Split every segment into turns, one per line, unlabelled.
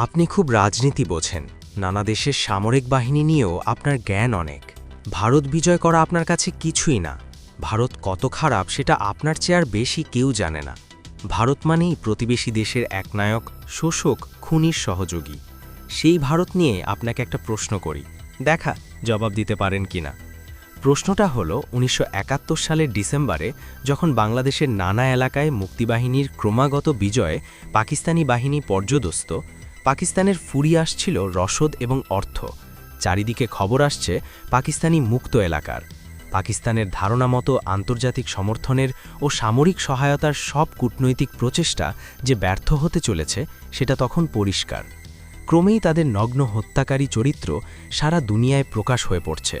আপনি খুব রাজনীতি বোঝেন। নানা দেশের সামরিক বাহিনী নিয়েও আপনার জ্ঞান অনেক। ভারত বিজয় করা আপনার কাছে কিছুই না। ভারত কত খারাপ সেটা আপনার চেয়ার বেশি কেউ জানে না। ভারত মানেই প্রতিবেশী দেশের একনায়ক, শোষক, খুনির সহযোগী। সেই ভারত নিয়ে আপনাকে একটা প্রশ্ন করি। দেখা, জবাব দিতে পারেন কিনা প্রশ্নটা হলো, উনিশশো সালের ডিসেম্বরে যখন বাংলাদেশের নানা এলাকায় মুক্তিবাহিনীর ক্রমাগত বিজয়ে পাকিস্তানি বাহিনী পর্যদস্ত পাকিস্তানের ফুরি আসছিল রসদ এবং অর্থ। চারিদিকে খবর আসছে পাকিস্তানি মুক্ত এলাকার। পাকিস্তানের ধারণা মতো আন্তর্জাতিক সমর্থনের ও সামরিক সহায়তার সব কূটনৈতিক প্রচেষ্টা যে ব্যর্থ হতে চলেছে, সেটা তখন পরিষ্কার। ক্রমেই তাদের নগ্ন হত্যাকারী চরিত্র সারা দুনিয়ায় প্রকাশ হয়ে পড়ছে।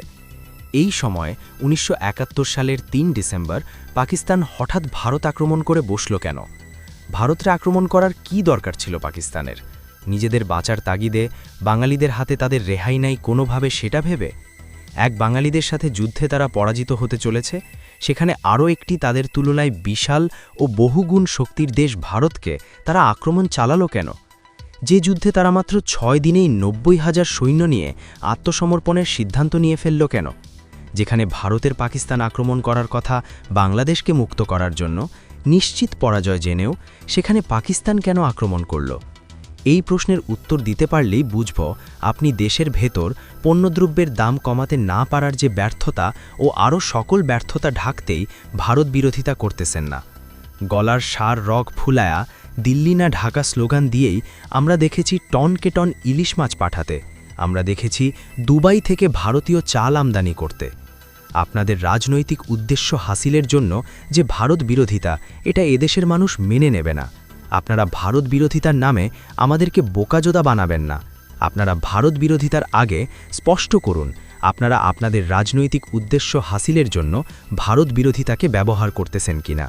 এই সময় উনিশশো একাত্তর সালের তিন ডিসেম্বর পাকিস্তান হঠাৎ ভারত আক্রমণ করে বসল কেন? ভারতরে আক্রমণ করার কি দরকার ছিল পাকিস্তানের? নিজেদের বাঁচার তাগিদে বাঙালিদের হাতে তাদের রেহাই নাই কোনোভাবে সেটা ভেবে? এক বাঙালিদের সাথে যুদ্ধে তারা পরাজিত হতে চলেছে, সেখানে আরও একটি তাদের তুলনায় বিশাল ও বহুগুণ শক্তির দেশ ভারতকে তারা আক্রমণ চালালো কেন? যে যুদ্ধে তারা মাত্র ছয় দিনেই নব্বই হাজার সৈন্য নিয়ে আত্মসমর্পণের সিদ্ধান্ত নিয়ে ফেলল কেন? যেখানে ভারতের পাকিস্তান আক্রমণ করার কথা বাংলাদেশকে মুক্ত করার জন্য নিশ্চিত পরাজয় জেনেও সেখানে পাকিস্তান কেন আক্রমণ করল? এই প্রশ্নের উত্তর দিতে পারলেই বুঝব আপনি দেশের ভেতর পণ্যদ্রব্যের দাম কমাতে না পারার যে ব্যর্থতা ও আরও সকল ব্যর্থতা ঢাকতেই ভারত বিরোধিতা করতেছেন না। গলার সার রগ ফুলায়া দিল্লি না ঢাকা স্লোগান দিয়েই আমরা দেখেছি টনকে টন ইলিশ মাছ পাঠাতে। আমরা দেখেছি দুবাই থেকে ভারতীয় চাল আমদানি করতে। আপনাদের রাজনৈতিক উদ্দেশ্য হাসিলের জন্য যে ভারত বিরোধিতা, এটা এদেশের মানুষ মেনে নেবে না। আপনারা ভারত বিরোধিতার নামে আমাদেরকে বোকাজোদা বানাবেন না। আপনারা ভারত বিরোধিতার আগে স্পষ্ট করুন, আপনারা আপনাদের রাজনৈতিক উদ্দেশ্য হাসিলের জন্য ভারত বিরোধিতাকে ব্যবহার করতেছেন কিনা।